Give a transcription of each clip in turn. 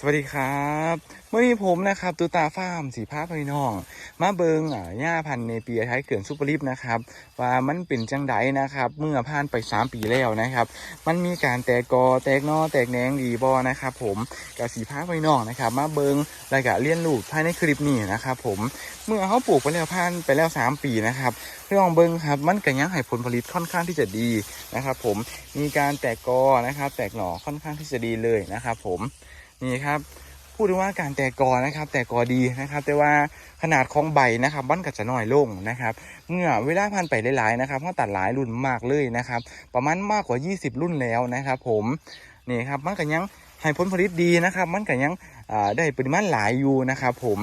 สวัสดีครับเมื่อนี้ผมนะครับตูตาฟาร์มสีผ้าพี่น้อง มาเบิงอ่าหญ้าพันธุ์ในปีไทยเขื่อนซุปเปอร์ลิฟนะครับ ว่ามันเป็นจังไดนะครับ เมื่อผ่านไป 3 ปีแล้วนะครับ มันมีการแตกกอแตกหนอแตกแหนงดีบอนะครับ ผมกับสีผ้าพี่น้องนะครับ มาเบิงรายการเลี้ยนลูกภายในคลิปนี้นะครับ ผมเมื่อเขาปลูกไปแล้วผ่านไปแล้ว 3 ปีนะครับพี่น้องเบิงครับมันก็ยังให้ผลผลิตค่อนข้างที่จะดีนะครับ ผมมีการแตกกอนะครับ แตกหน่อค่อนข้างที่จะดีเลยนะครับ ผม นี่ครับพูดถึงว่าการแตกกอนะครับ แตกกอดีนะครับ แต่ว่าขนาดของใบนะครับมันก็จะน้อยลงนะครับ เมื่อเวลาผ่านไปหลายๆนะครับเขาตัดหลายรุ่นมากเลยนะครับ ประมาณมากกว่า 20 รุ่นแล้วนะครับ ผมนี่ครับมันก็ยังให้ผลผลิตดีนะครับ มันก็ยังได้ปริมาณหลายอยู่นะครับ ผม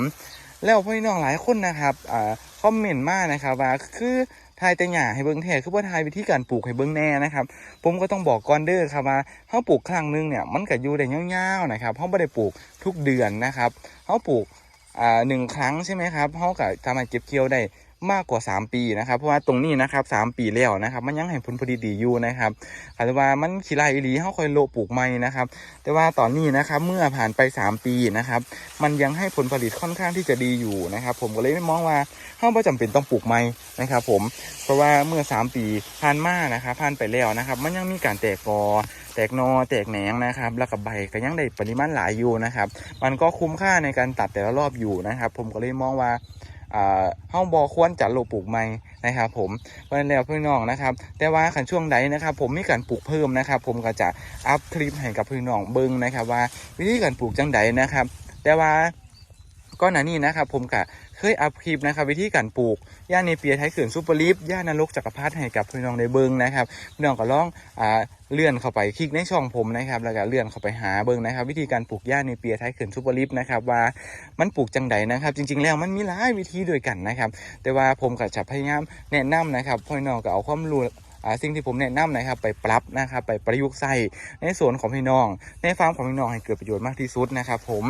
แล้วพี่น้องหลายคนนะครับอคอมเมนต์มานะครับว่าคือ ทายแต่หญ้าให้เบิ้งแท้คือว่าทายวิธีการปลูกให้เบิ้งแน่นะครับผมก็ต้องบอกก่อนเด้อครับว่าเขาปลูกครั้งหนึงเนี่ยมันก็อยู่ได้ยาวๆนะครับเขาไม่ได้ปลูกทุกเดือนนะครับเขาปลูกอ่าหนึ่งครั้งใช่ไหมครับเขาก็ทำให้เก็บเกี่ยวได้ มากกว่า 3 ปีนะครับเพราะว่าตรงนี้นะครับสามปีแล้วนะครับ มันยังให้ผลผลิตดีอยู่นะครับอาจจะว่ามันขี้ไรอีหลีเขาค่อยโลปลูกใหม่นะครับ แต่ว่าตอนนี้นะครับเมื่อผ่านไป 3 ปีนะครับ มันยังให้ผลผลิตค่อนข้างที่จะดีอยู่นะครับ ผมก็เลยไม่มองว่าเขาไม่จำเป็นต้องปลูกใหม่นะครับ ผมเพราะว่าเมื่อ 3 ปีผ่านมานะครับผ่านไปแล้วนะครับ มันยังมีการแตกกอแตกนอแตกแหนงนะครับ แล้วกับใบก็ยังได้ปริมาณหลายอยู่นะครับ มันก็คุ้มค่าในการตัดแต่ละรอบอยู่นะครับ ผมก็เลยมองว่า ห้องบอควรจัดโลปลูกใหม่นะครับ ผมเพื่อนั้นแล้วพี่น้องนะครับ แต่ว่าขันช่วงใดนะครับ ผมมีการปลูกเพิ่มนะครับ ผมก็จะอัพคลิปให้กับเพื่อน้องเบิ้งนะครับ ว่าวิธีการปลูกจังใดนะครับ แต่ว่า ก่อนหนานี้นะครับผมก็เคยอัพคลิปนะครับวิธีการปลูกย่าเนเปียไทยเขื่อนซูเปอร์ลิฟย่านรกจักรพรรดิให้กับพี่น้องได้เบิ้งนะครับพี่น้องก็ลองอ่าเลื่อนเข้าไปคลิกในช่องผมนะครับแล้วก็เลื่อนเข้าไปหาเบิ้งนะครับ วิธีการปลูกย่าเนเปียไทยเขื่อนซูเปอร์ลิฟนะครับว่ามันปลูกจังใดนะครับ จริง ๆ แล้วมันมีหลายวิธีด้วยกันนะครับ แต่ว่าผมก็จะพยายามแนะนำนะครับพี่น้องก็เอาความรู้ สิ่งที่ผมแนะนำนะครับไปปรับนะครับไปประยุกต์ใส่ในสวนของพี่น้อง ในฟาร์มของพี่น้องให้เกิดประโยชน์มากที่สุดนะครับผม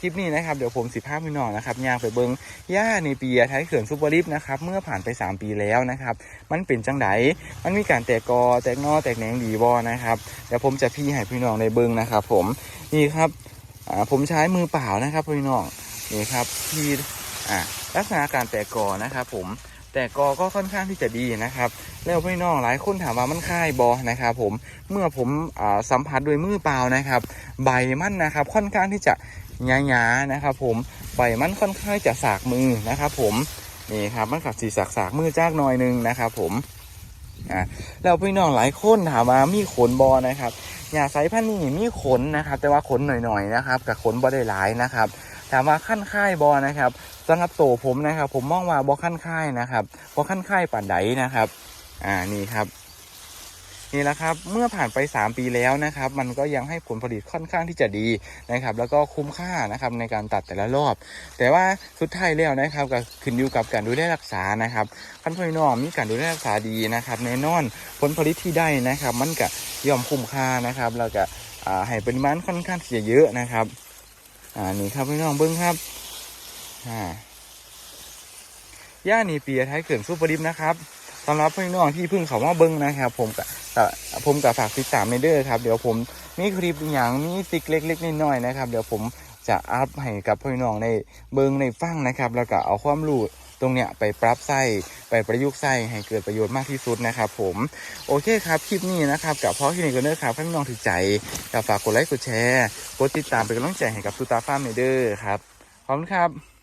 คลิปนี้นะครับเดี๋ยวผมสิภาพพี่น้องนะครับย่างไปเบิงย่าในเปีไทยเขื่อนซูเปอร์ลิฟนะครับเมื่อผ่านไป 3 ปีแล้วนะครับมันเป็นจังไดมันมีการแตกกอแตกนอแตกแหนงดีบอนะครับเดี๋ยวผมจะพี่ให้พี่น้องในเบิงนะครับผมนี่ครับผมใช้มือเปล่านะครับพี่น้องนี่ครับพี่ลักษณะการแตกกอนะครับผม แตกกอก็ค่อนข้างที่จะดีนะครับ แล้วพี่น้องหลายคนถามว่ามันค่ายบอนะครับผมเมื่อผมอสัมผัสด้วยมือเปล่านะครับ ใบมันนะครับค่อนข้างที่จะหยาๆนะครับ ผมใบมันค่อนข้างจะสากมือนะครับ ผมนี่ครับมันขัดสีสากสากมือจากหน่อยหนึงนะครับ ผมอ่าแล้วพี่น้องหลายคนถามว่ามีขนบอนะครับยาไซพันนี่มีขนนะครับ แต่ว่าขนหน่อยๆนะครับกับขนบ่ได้หลายนะครับ ถามว่าขั้นค่ายบอนะครับสำหรับโตวผมนะครับ ผมมองว่าบอขั้นค่ายนะครับบอขั้นค่ายป่านใดนะครับ อ่านี่ครับนี่แหละครับ เมื่อผ่านไป 3 ปีแล้วนะครับ มันก็ยังให้ผลผลิตค่อนข้างที่จะดีนะครับ แล้วก็คุ้มค่านะครับในการตัดแต่ละรอบ แต่ว่าสุดท้ายแล้วนะครับก็ขึ้นอยู่กับการดูแลรักษานะครับขั้นพี่น้องมีการดูแลรักษาดีนะครับแน่นอนผลผลิตที่ได้นะครับ มันก็ย่อมคุ้มค่านะครับ แล้วก็อ่าให้ปริมาณค่อนข้างที่จะเยอะนะครับ อ่านี่ครับพี่น้องเบิ้งครับอ่าย่านีเปียไทยเขื่อนซูเปอร์ดิฟนะครับสำหรับพี่น้องที่เพิ่งเขามาเบิ้งนะครับ ผมกับผมกับฝากติดตามในเด้อครับ เดี๋ยวผมมีคลิปอย่างมีติ๊กเล็กๆน้อยๆนะครับ เดี๋ยวผมจะอัพให้กับพี่น้องในเบิ้งในฟังนะครับ แล้วก็เอาความรู้ ตรงเนี้ยไปปรับไส้ไปประยุกต์ไส้ให้เกิดประโยชน์มากที่สุดนะครับผมโอเคครับคลิปนี้นะครับกับพ่อคลินิกเนอร์ครับให้พี่น้องถือใจกับฝากกดไลค์กดแชร์กดติดตามเป็นกำลังใจให้กับสุตาฟาร์มเนเดอร์ครับขอบคุณครับ